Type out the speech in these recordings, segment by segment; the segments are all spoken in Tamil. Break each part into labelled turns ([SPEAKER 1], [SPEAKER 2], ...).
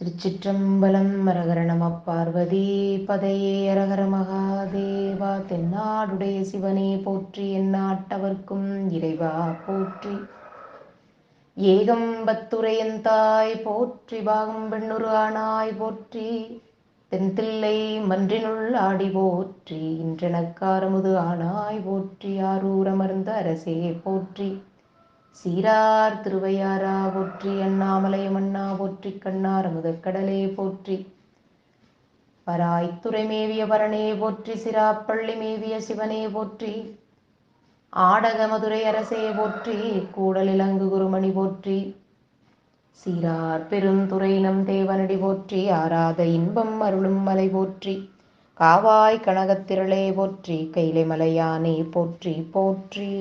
[SPEAKER 1] திருச்சிற்றம்பலம் அரகர நம பார்வதி பதையே அரகர மகாதேவா தென்னாடுடைய சிவனே போற்றி எந்நாட்டவர்க்கும் இறைவா போற்றி. ஏகம்பத்துரையன் தாய் போற்றி பாகம் பெண்ணுரு ஆனாய் போற்றி தென்தில்லை மன்றினுள் ஆடி போற்றி இன்றெனக்காரமுது ஆனாய் போற்றி ஆரூரமர்ந்த அரசே போற்றி. சீரார் திருவையாரா போற்றி அண்ணாமலையமண்ணா மன்னா போற்றி கண்ணார் முதற்கடலே போற்றி. பராய்த்துறை மேவிய பரணே போற்றி சிராப்பள்ளி மேவிய சிவனே போற்றி. ஆடக மதுரை அரசே போற்றி கூடலிலங்கு குருமணி போற்றி. சீரார் பெருந்துறை நம் தேவனடி போற்றி ஆராத இன்பம் அருளும் மலை போற்றி. காவாய் கனகத்திரளே போற்றி கைலை மலையானே போற்றி போற்றி.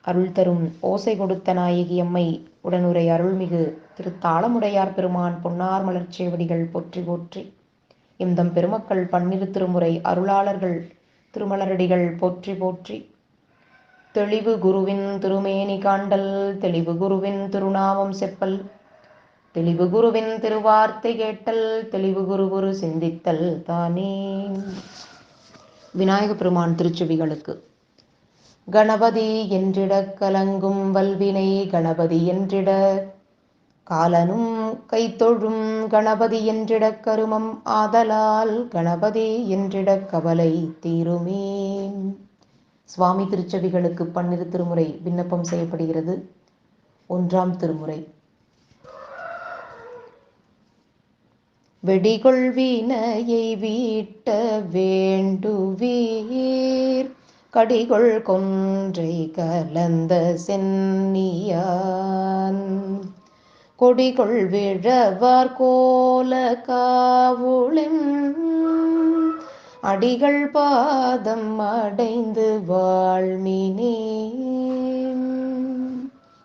[SPEAKER 1] அருள் தரும் ஓசை கொடுத்த நாயகி அம்மை உடனுரை அருள்மிகு திருத்தாளமுடையார் பெருமான் பொன்னார் மலர்ச்சேவடிகள் போற்றி போற்றி. இந்தம் பெருமக்கள் பன்னிரு திருமுறை அருளாளர்கள் திருமலரடிகள் போற்றி போற்றி. தெளிவு குருவின் திருமேனி காண்டல் தெளிவு குருவின் திருநாமம் செப்பல். தெளிவு குருவின் திருவார்த்தை கேட்டல் தெளிவு குரு குரு சிந்தித்தல் தானே. விநாயக பெருமான் திருச்செவிகளுக்கு. கணபதி என்றிட கலங்கும் வல்வினை கணபதி என்றிட. காலனும் கைத்தொழும் கணபதி என்றிட கருமம் ஆதலால் கணபதி என்றிட கவலை தீருமே. சுவாமி திருச்செவிகளுக்கு பன்னிரு திருமுறை விண்ணப்பம் செய்யப்படுகிறது. ஒன்றாம் திருமுறை. வெடிகொள்வினையை வீட்ட வேண்டுவீர். கடிகொள் கொன்றை கலந்த சென்னியான் கொடிகொள் விழவார் கோல காவுளெம். அடிகள் பாதம் அடைந்து வாழ்மினே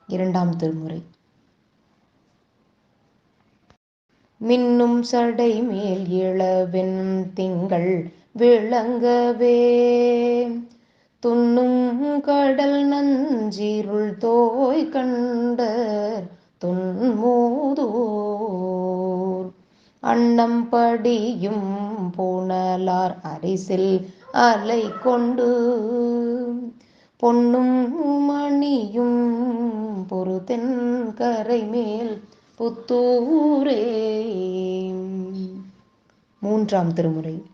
[SPEAKER 1] இரண்டாம் திருமுறை. மின்னும் சடை மேல் இளவென் திங்கள் விளங்கவே. துண்ணும் கடல் நஞ்சிருள் தோய் கண்ட துன்மூதூர். அண்ணம் படியும் புனலார் அரிசில் அலை கொண்டு பொன்னும் மணியும் பொறு தென்கரை மேல் புத்தூரே. மூன்றாம் திருமுறை.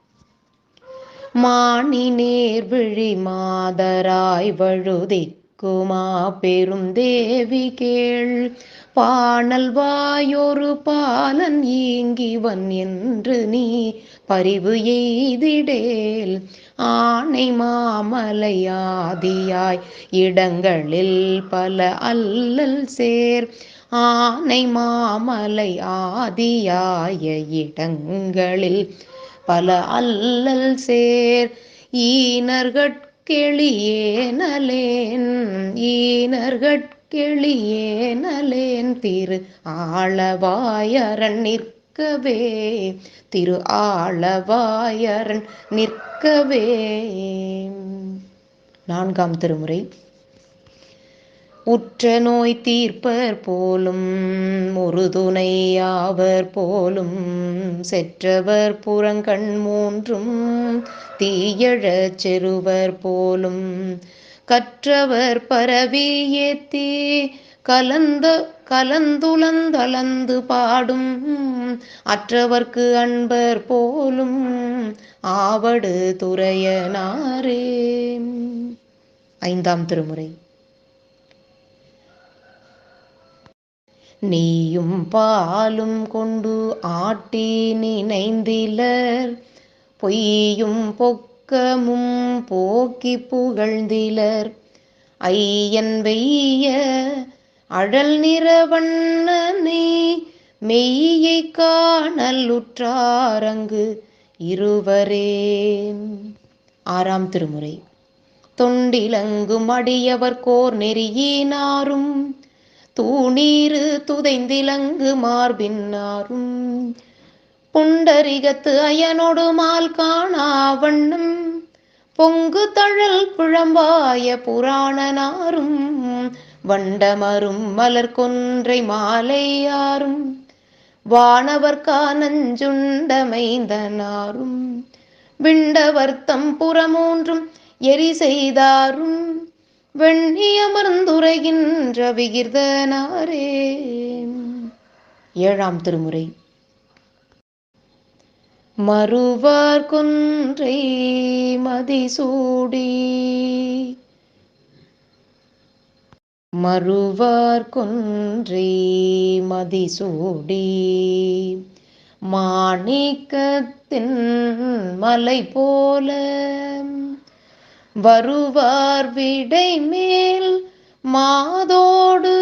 [SPEAKER 1] மாணி நேர்விழி மாதராய் வழுதிக்குமா? பெரும் தேவி கேள். பாணல் வாயொரு பாலன் ஈங்கிவன் என்று நீ பரிவு எய்திடேல். ஆனை மாமலையாதியாய் இடங்களில் பல அல்லல் சேர். ஆனை மாமலை ஆதியாய இடங்களில் பல அல்லல் சேர். ஈனர்கட்கெளியேனலேன் ஈனர்கட்கெளியேனலேன் திரு ஆளவாயரன் நிற்கவே. திரு ஆளவாயரன் நிற்கவே. நான்காம் திருமுறை. உற்ற நோய் தீர்ப்பர் போலும் ஒரு துணையாவர் போலும் செற்றவர் புறங்கண் மூன்றும் தீயழச் செருவர் போலும். கற்றவர் பரவி ஏத்தி கலந்த கலந்துளந்தளந்து பாடும் அற்றவர்க்கு அன்பர் போலும் ஆவடு துறையனாரே. ஐந்தாம் திருமுறை. நீயும் பாலும் கொண்டு ஆட்டி நினைந்திலர். பொய்யும் பொக்கமும் போக்கி புகழ்ந்திலர். ஐயன் வெய்ய அழல் நிறவண்ணனை மெய்யை காணலுற்றாரங்கு இருவரே ஆறாம் திருமுறை. தொண்டிலங்கும் அடியவர் கோர் நெறியினாரும் தூணீரு துதைந்திலங்கு மார்பின்னாரும். புண்டரிகத்து அயனொடு மால் காணா வண்ணம். பொங்கு தழல் புழம்பாய புராணனாரும். வண்டமரும் மலர் கொன்றை மாலையாரும் வானவர்கா நஞ்சுண்டமைந்தனாரும் விண்டவர்த்தம் புறமூன்றும் எரி செய்தாரும். வெண்ணியமர்ந்துரைகின்ற விகிர்தனாரே. ஏழாம் திருமுறை. மறுவார் கொன்றை மதிசூடி. மறுவார் கொன்றை மதிசூடி. மாணிக்கத்தின் மலை போல வருவார் விடை மேல் மாதோடு.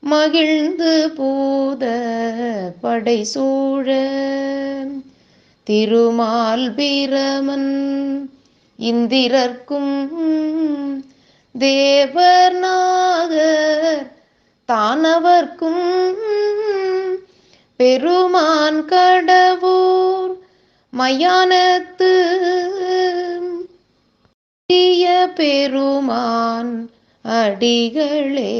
[SPEAKER 1] மகிழ்ந்து பூத படை சூழ திருமால் பிரமன் இந்திரர்க்கும் தேவர் தானவர்க்கும் பெருமான் கடவுர் மயானத்து பெருமான் அடிகளே.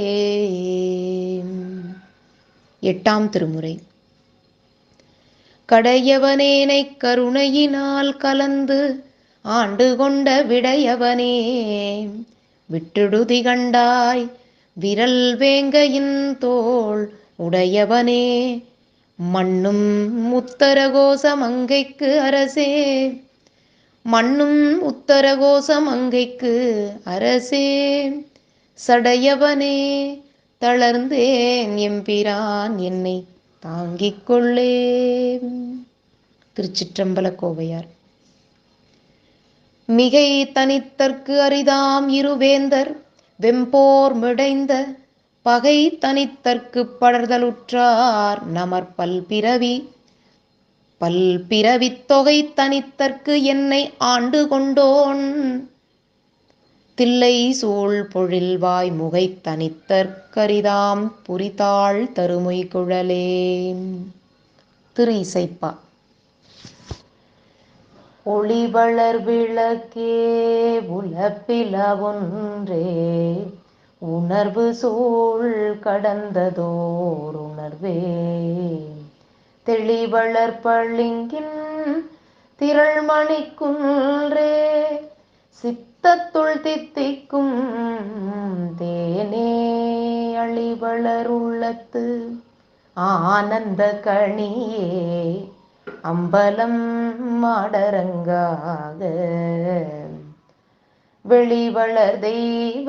[SPEAKER 1] எட்டாம் திருமுறை. கடையவனேனை கருணையினால் கலந்து ஆண்டு கொண்ட விடையவனே. விட்டுடுதி கண்டாய் விரல் வேங்கையின் தோள் உடையவனே. மண்ணும் முத்தரகோச மங்கைக்கு அரசே. மண்ணும் உத்தரகோசம் அங்கைக்கு அரசே. சடையவனே தளர்ந்தேன் எம்பிரான் என்னை தாங்கிக் கொள்ளே திருச்சிற்றம்பல கோவையார் மிகை தனித்தற்கு அரிதாம் இருவேந்தர் வெம்போர் மிடைந்த பகை தனித்தற்கு படர்தலுற்றார் நமர் பல்பிறவி பல்பிறவித் தொகை தனித்தற்கு என்னை ஆண்டு கொண்டோன். தில்லை சூழ் பொழில்வாய் முகை தனித்தற்கரிதாம் புரிதாள் தருமொய் குழலே. திரு இசைப்பா. ஒளிவளர் விளக்கே உலப்பிலவொன்றே உணர்வு சூழ் கடந்ததோர் உணர்வே. தெளிவளர் பளிங்கின் திரள்மணிக்குன்றே சித்தத்துள் தித்திக்கும் தேனே அழிவளர் உள்ளத்து. ஆனந்த கணியே அம்பலம் மாடரங்காக. வெளிவளர் தெய்வ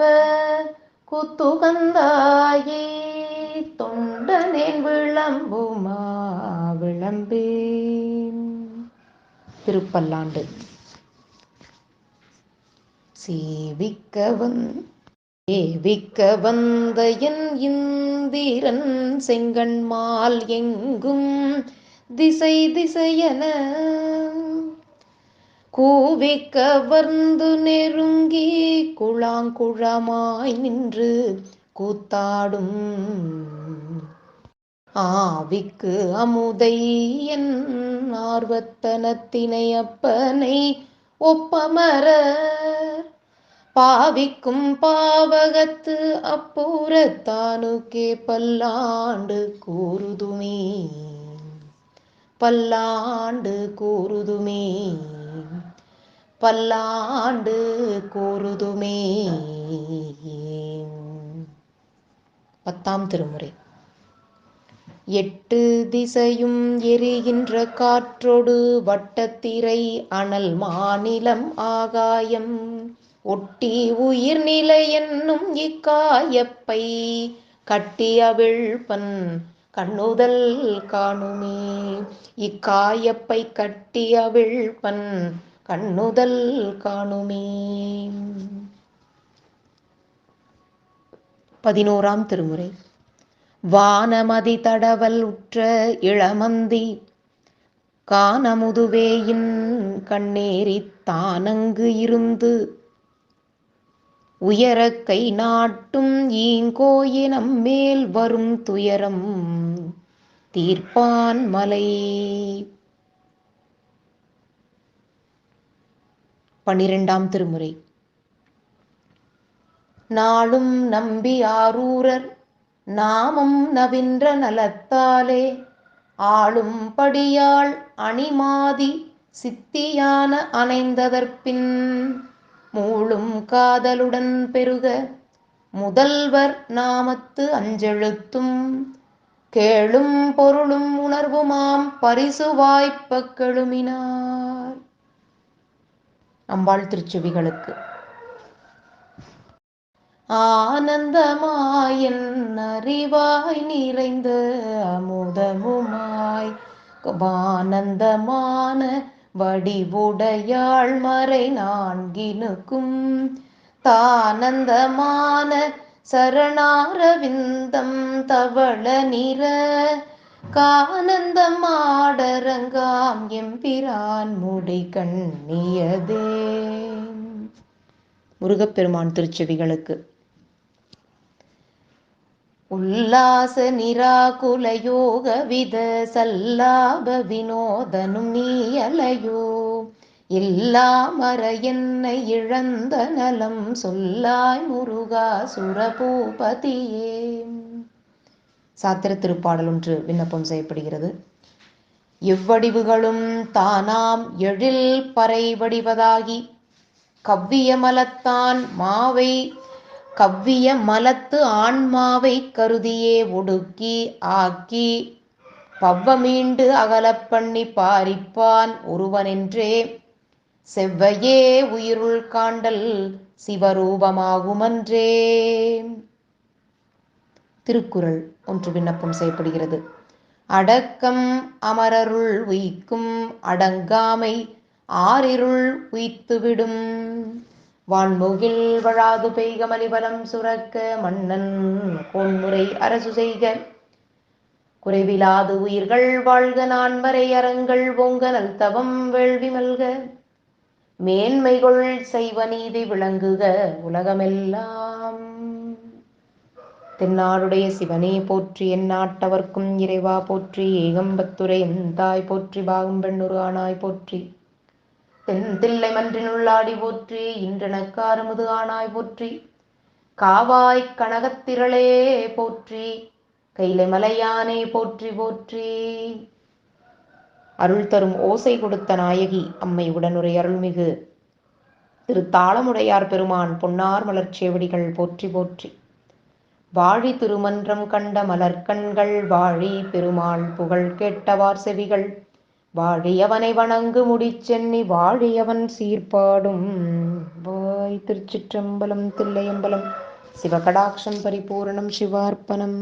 [SPEAKER 1] குத்துகந்தாயே தொண்டனேன் விளம்பும் விளம்பேன் திருப்பல்லாண்டு. சேவிக்க வந் சேவிக்க வந்த என் இந்திரன் செங்கண்மால் எங்கும் திசை திசையன கூவி கவர்ந்து நெருங்கி குழாங்குழமாய் நின்று கூத்தாடும் ஆவிக்கு அமுதை என் ஆர்வத்தனத்தினை அப்பனை ஒப்பமர பாவிக்கும் பாவகத்து அப்பூரத்தானுக்கே பல்லாண்டு கூறுதுமே. பல்லாண்டு கூறுதுமே. பல்லாண்டு கூறுதுமே. பத்தாம் திருமுறை. எட்டு திசையும் எரிகின்ற காற்றொடு வட்டத்திரை அனல் மாநிலம் ஆகாயம். ஒட்டி உயிர்நிலை என்னும் இக்காயப்பை கட்டியவிழ்பன் கண்ணுதல் காணுமே. இக்காயப்பை கட்டியவிழ்பன் கண்ணுதல் காணுமே. பதினோராம் திருமுறை. வானமதி தடவல் உற்ற இளமந்தி கானமுதுவேயின் கண்ணேறி தானங்கு இருந்து உயர கை நாட்டும் ஈங்கோயினம் மேல் வரும் துயரம் தீர்ப்பான் மலை. பன்னிரெண்டாம் திருமுறை. நாளும் நம்பி ஆரூரர் நாமம் நவின்ற நலத்தாலே ஆளும்படியாள் அணிமாதி சித்தியான அணைந்ததற்பின் மூளும் காதலுடன் பெருக முதல்வர் நாமத்து அஞ்செழுத்தும் கேளும் பொருளும் உணர்வுமாம் பரிசு வாய்ப்ப கெழுமினார். அம்பாள் திருச்சுவிகளுக்கு. ஆனந்தமாயன் அறிவாய் நிறைந்த அமுதமுமாய். ஆனந்தமான வடிவுடையாள் மறை நான்கினுக்கும். தானந்தமான சரணாரவிந்தம் தவள நிற. கானந்தமாடரங்காம் எம்பிரான் முடி கண்ணியதே. முருகப்பெருமான் திருச்செவிகளுக்கு. உல்லாச நிராகுல யோக வித சல்லாப வினோதனும் நீயலையோ எல்லா மர என்னை இழந்த நலம் சொல்லாய் முருகா சுரபூபதியே. சாத்திர திருப்பாடல் ஒன்று விண்ணப்பம் செய்யப்படுகிறது. எவ்வடிவுகளும் தானாம் எழில் பறை வடிவதாகி கவ்விய மலத்தான் மாவை கவ்விய மலத்து ஆன்மாவை கருதியே ஒடுக்கி ஆக்கி பவ்வமீண்டு அகலப் பண்ணி பாரிப்பான் ஒருவனென்றே செவ்வையே உயிருள் காண்டல் சிவரூபமாகுமன்றே. திருக்குறள் ஒன்று விண்ணப்பம் செய்யப்படுகிறது. அடக்கம் அமரருள் உயிக்கும் அடங்காமை ஆறிருள் உய்த்துவிடும். வான்முகில் வழாது பெய்க மலிபலம் சுரக்க மன்னன் கோன்முறை அரசு செய்க. குறைவிலாது உயிர்கள் வாழ்க நான்மறை அறங்கள் ஓங்க நல்தவம் வேள்வி மல்க. மேன்மைகள் செய்வ நீதி விளங்குக உலகமெல்லாம். தென்னாடுடைய சிவனே போற்றி என் நாட்டவர்க்கும் இறைவா போற்றி ஏகம்பத்துரை எந்தாய் போற்றி பாகும் பெண்ணுரு ஆனாய் போற்றி. தென் தில்லை மன்றினுள்ளாடி போற்றி இன்றனக்காரமுது ஆனாய் போற்றி. காவாய் கனகத்திரளே போற்றி கைலை மலையானே போற்றி போற்றி. அருள் தரும் ஓசை கொடுத்த நாயகி அம்மை உடனுரை அருள்மிகு. திரு தாளமுடையார் பெருமான் பொன்னார் மலர்ச்சேவடிகள் போற்றி போற்றி. வாழி திருமன்றம் கண்ட மலர்கண்கள் வாழி பெருமாள் புகழ் கேட்டவார் செவிகள். வாழியவனை வணங்கு முடிச்சென்னி வாழியவன் சீர்பாடும். வாய் திருச்சிற்றம்பலம் தில்லையம்பலம் சிவகடாட்சம் பரிபூரணம் சிவார்ப்பணம்.